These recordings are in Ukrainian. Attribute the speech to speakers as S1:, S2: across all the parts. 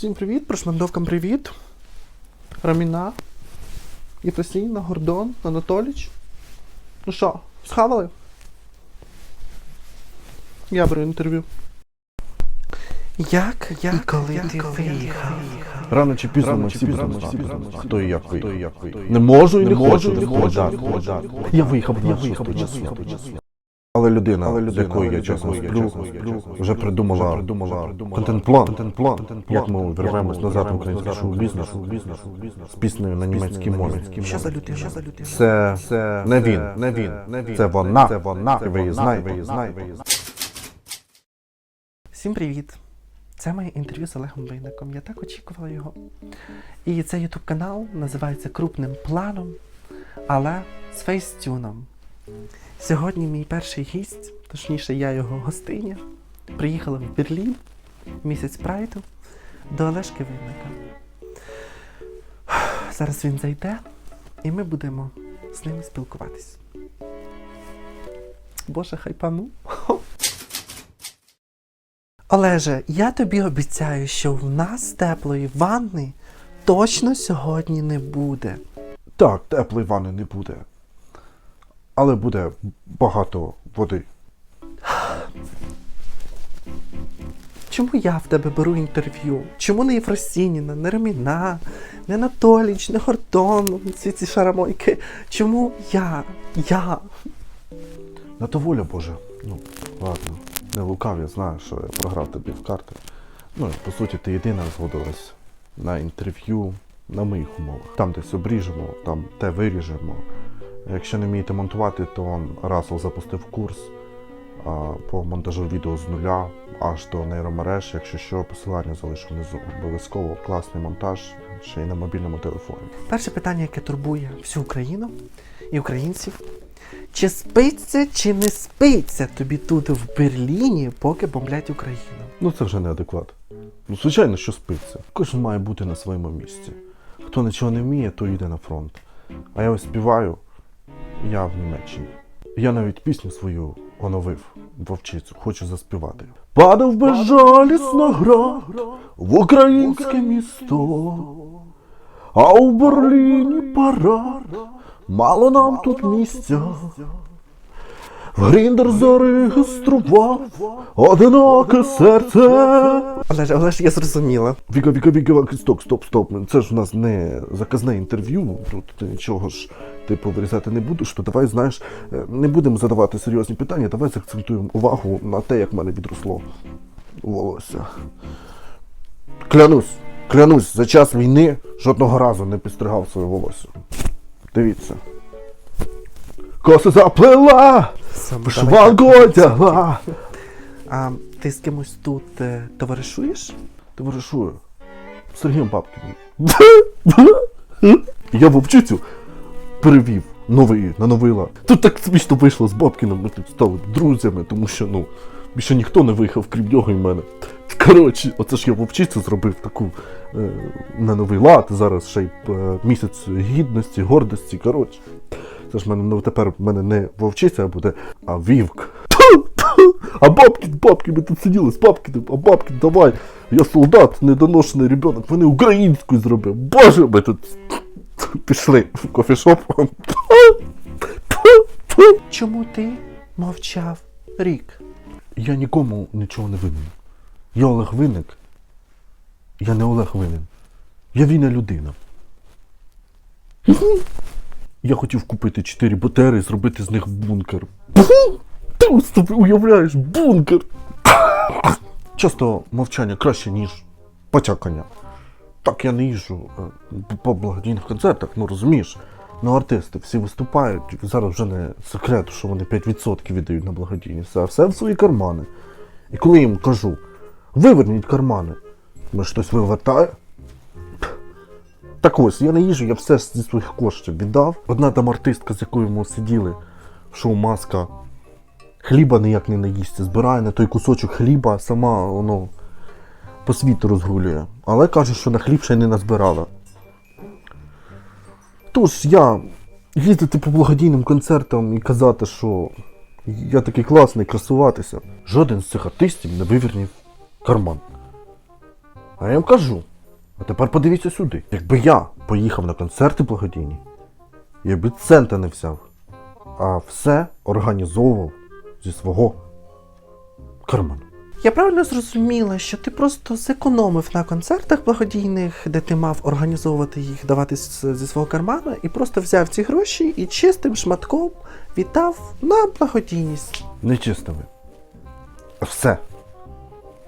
S1: Всім привіт, прошмандовкам привіт. Раміна, Єфесіна, Гордон, Анатоліч. Ну що, схавали? Я беру інтерв'ю. Як, як і коли ти виїхав?
S2: Рано чи пізно ми всі будемо знати, хто і як виїхав. Не можу і не хочу відповідати. Я виїхав 26 числа. Але людина, з якою я чесно сплю, вже придумала контент-план, як ми вернемось назад в український шоу-бізнес з піснею на німецькій мові.
S1: Що за людина? Що за людина?
S2: Це, це не він, не він, це вона, це вона, ви її знаєте.
S1: Всім привіт! Це моє інтерв'ю з Олегом Бейником. Я так очікувала його. І цей ютуб канал називається Крупним планом, але з фейстюном. Сьогодні мій перший гість, точніше, я його гостиня, приїхала в Берлін місяць прайду до Олешки Винника. Зараз він зайде, і ми будемо з ним спілкуватись. Боже, хайпану. Олеже, я тобі обіцяю, що в нас теплої ванни точно сьогодні не буде.
S2: Так, теплої ванни не буде. Але буде багато води.
S1: Чому я в тебе беру інтерв'ю? Чому не Єфросініна, не Реміна, не Анатоліч, не Гордон, ці ці шарамойки? Чому я? Я?
S2: На то воля Божа. Ну, ладно. Не лукав, я знаю, що я програв тобі в карти. Ну, по суті, ти єдина згодилась на інтерв'ю на моїх умовах. Там десь обріжемо, там те виріжемо. Якщо не вмієте монтувати, то Расел запустив курс по монтажу відео з нуля аж до нейромереж. Якщо що, посилання залишу внизу. Обов'язково класний монтаж ще й на мобільному телефоні.
S1: Перше питання, яке турбує всю Україну і українців. Чи спиться, чи не спиться тобі тут в Берліні, поки бомблять Україну?
S2: Ну це вже неадекват. Ну, звичайно, що спиться. Кожен має бути на своєму місці. Хто нічого не вміє, то йде на фронт. А я ось співаю, я в Німеччині. Я навіть пісню свою оновив вовчицю, хочу заспівати. Падав безжалісно град в українське місто, а у Берліні парад, мало нам тут місця. В Гріндер зареєстрував одиноке серце.
S1: Олеже, Олеж, я зрозуміла.
S2: Віка, віка, віка, стоп, стоп, стоп. Це ж у нас не заказне інтерв'ю. Тут нічого ж типу вирізати не будеш, то давай, знаєш, е, не будемо задавати серйозні питання, давай заакцентуємо увагу на те, як в мене відросло волосся. Клянусь, клянусь, за час війни жодного разу не підстригав своє волосся. Дивіться. Коси заплела, вишиванку одягла.
S1: А ти з кимось тут е, товаришуєш?
S2: Товаришую. Сергієм Бабкіним. Я вовчицю перевів новий, на новий лад. Тут так смішно вийшло з Бабкіном, ми тут стали друзями, тому що, ну, більше ніхто не виїхав, крім нього і мене. Коротше, оце ж я вовчицю зробив таку е, на новий лад, зараз ще й е, місяць гідності, гордості. Коротше. Це ж мене ну, тепер в мене не вовчиця буде, а вівк. А бабкін, бабкін, ми тут сиділи з бабкіним, а бабкін, давай, я солдат, недоношений ребенок, вони українською зробив. Боже, ми тут пішли в кофішоп.
S1: Чому ти мовчав рік?
S2: Я нікому нічого не винен. Я Олег Винник. Я не Олег винен. Я вільна людина. Я хотів купити чотири БТРи і зробити з них бункер. Ти собі уявляєш, бункер. Часто мовчання краще, ніж потякання. Так я не їжджу е, по благодійних концертах, ну розумієш. Ну, артисти всі виступають. Зараз вже не секрет, що вони 5% віддають на благодійність, а все в свої кармани. І коли їм кажу, виверніть кармани, ми щось вивертає. Так ось, я не їжу, я все зі своїх коштів віддав. Одна там артистка, з якою ми сиділи, в шоу маска, хліба ніяк не наїсться, збирає на той кусочок хліба, сама воно по світу розгулює. Але каже, що на хліб ще не назбирала. Тож я їздити по благодійним концертам і казати, що я такий класний, красуватися. Жоден з цих артистів не вивернів карман. А я їм кажу, А тепер подивіться сюди. Якби я поїхав на концерти благодійні, я б і цента не взяв, а все організовував зі свого карману.
S1: Я правильно зрозуміла, що ти просто зекономив на концертах благодійних, де ти мав організовувати їх, давати зі свого кармана, і просто взяв ці гроші і чистим шматком віддав на благодійність.
S2: Нечистими. Все.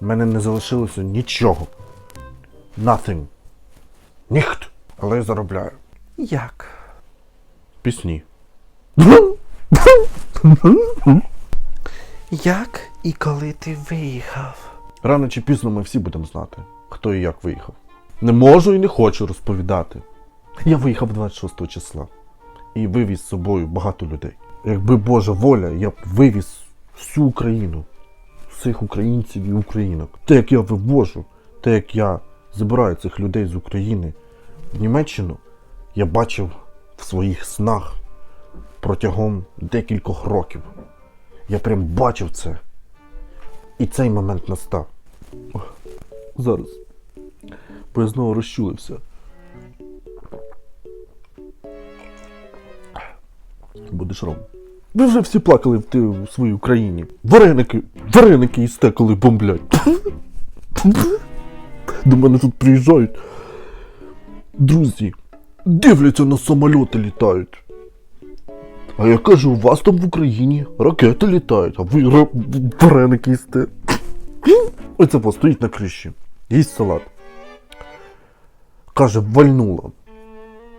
S2: В мене не залишилося нічого. Nothing. Ніхт. Але я заробляю.
S1: Як?
S2: Пісні.
S1: Як і коли ти виїхав?
S2: Рано чи пізно ми всі будемо знати, хто і як виїхав. Не можу і не хочу розповідати. Я виїхав 26 числа і вивіз з собою багато людей. Якби Божа воля, я б вивіз всю Україну, всіх українців і українок. Те, як я вивожу, те, як я забираю цих людей з України в Німеччину, я бачив в своїх снах протягом декількох років. Я прям бачив це. І цей момент настав. Зараз. Бо я знову розчулився. Будеш ром. Ви вже всі плакали в, своїй Україні. Вареники, вареники їсте, коли бомблять. До мене тут приїжджають. Друзі, дивляться на самольоти літають. А я кажу, у вас там в Україні ракети літають, а ви ра- вареники їсте. Оце постоїть на криші. Їсть салат. Каже, вальнула.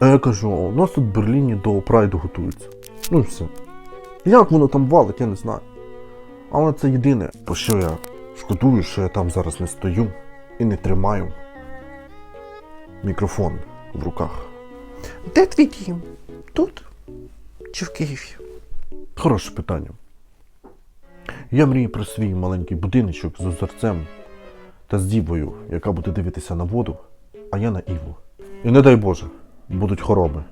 S2: А я кажу, у нас тут в Берліні до прайду готуються. Ну і все. Як воно там валить, я не знаю. Але це єдине, про що я шкодую, що я там зараз не стою і не тримаю мікрофон в руках.
S1: Де твій дім? Тут? Чи в Києві?
S2: Хороше питання. Я мрію про свій маленький будиночок з озерцем та з дівою, яка буде дивитися на воду, а я на Іву. І не дай Боже, будуть хороми.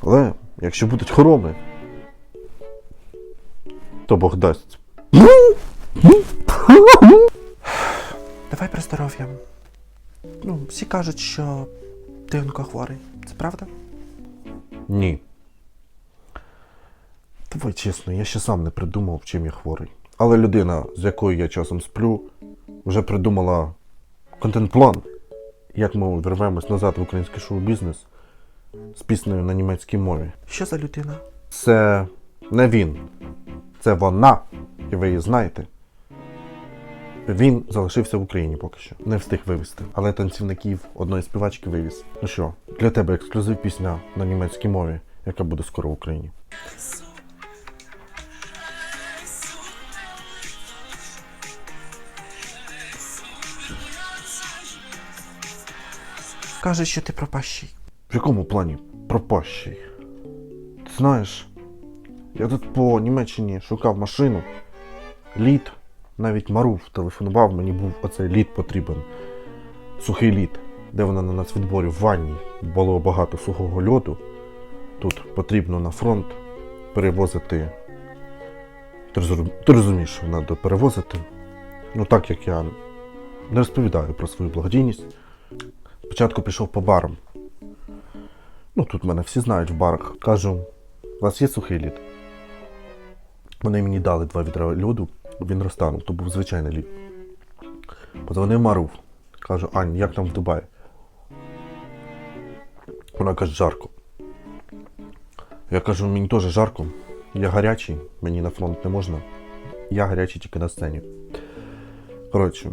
S2: Але якщо будуть хороми, то Бог дасть.
S1: Давай про здоров'я. Ну, всі кажуть, що ти онкохворий. Це правда?
S2: Ні. Давай чесно, я ще сам не придумав, чим я хворий. Але людина, з якою я часом сплю, вже придумала контент-план, як ми вернемось назад в український шоу-бізнес з піснею на німецькій мові.
S1: Що за людина?
S2: Це не він, це вона, і ви її знаєте. Він залишився в Україні поки що. Не встиг вивезти. Але танцівників одної співачки вивіз. Ну що, для тебе ексклюзив пісня на німецькій мові, яка буде скоро в Україні.
S1: Каже, що ти пропащий.
S2: В якому плані пропащий? Ти знаєш, я тут по Німеччині шукав машину, лід, навіть Маруф телефонував, мені був оцей лід потрібен. Сухий лід, де вона на нацвідборі в ванні було багато сухого льоду. Тут потрібно на фронт перевозити. Ти ти розумієш, що треба перевозити. Ну так як я не розповідаю про свою благодійність. Спочатку пішов по барам. Ну, тут мене всі знають в барах. Кажу, у вас є сухий лід? Вони мені дали два відра льоду, він розтанув, то був звичайний лід. Подзвонив Маруф. Кажу, Ань, як там в Дубаї? Вона каже, жарко. Я кажу, мені теж жарко. Я гарячий, мені на фронт не можна. Я гарячий тільки на сцені. Коротше,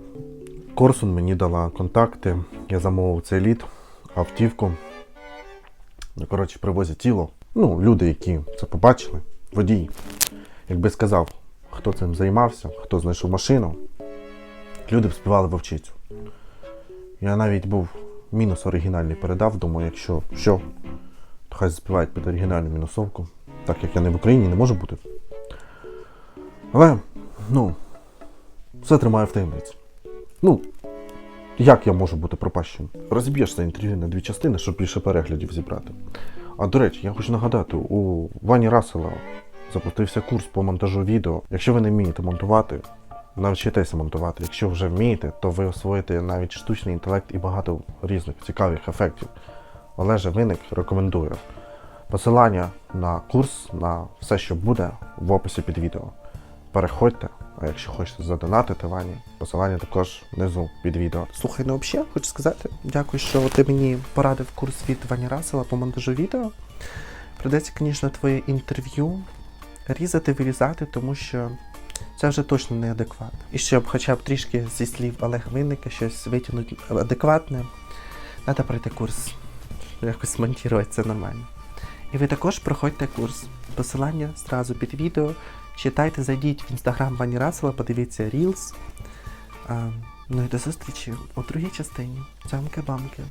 S2: Корсун мені дала контакти, я замовив цей лід, автівку. Ну, коротше, привозять тіло. Ну, люди, які це побачили, водій. Якби сказав, хто цим займався, хто знайшов машину, люди б співали вовчицю. Я навіть був мінус оригінальний передав, думаю, якщо що, то хай заспівають під оригінальну мінусовку. Так як я не в Україні, не можу бути. Але, ну, все тримаю в таємниці. Ну, як я можу бути пропащим? Розіб'єш це інтерв'ю на дві частини, щоб більше переглядів зібрати. А до речі, я хочу нагадати, у Вані Рассела запустився курс по монтажу відео. Якщо ви не вмієте монтувати, навчитеся монтувати. Якщо вже вмієте, то ви освоїте навіть штучний інтелект і багато різних цікавих ефектів. Олеже Винник рекомендую. Посилання на курс, на все, що буде в описі під відео. Переходьте, а якщо хочете задонатити Вані, посилання також внизу під відео.
S1: Слухай, ну взагалі, хочу сказати, дякую, що ти мені порадив курс від Вані Расела по монтажу відео. Придеться, звісно, твоє інтерв'ю різати, вирізати, тому що це вже точно неадекватно. І щоб хоча б трішки зі слів Олега Винника щось витягнути адекватне, треба пройти курс. Якось монтувати це нормально. І ви також проходьте курс. Посилання зразу під відео. Читайте, зайдіть в інстаграм Вані Расела, подивіться Reels. Ну і до зустрічі у другій частині. Цямки-бамки.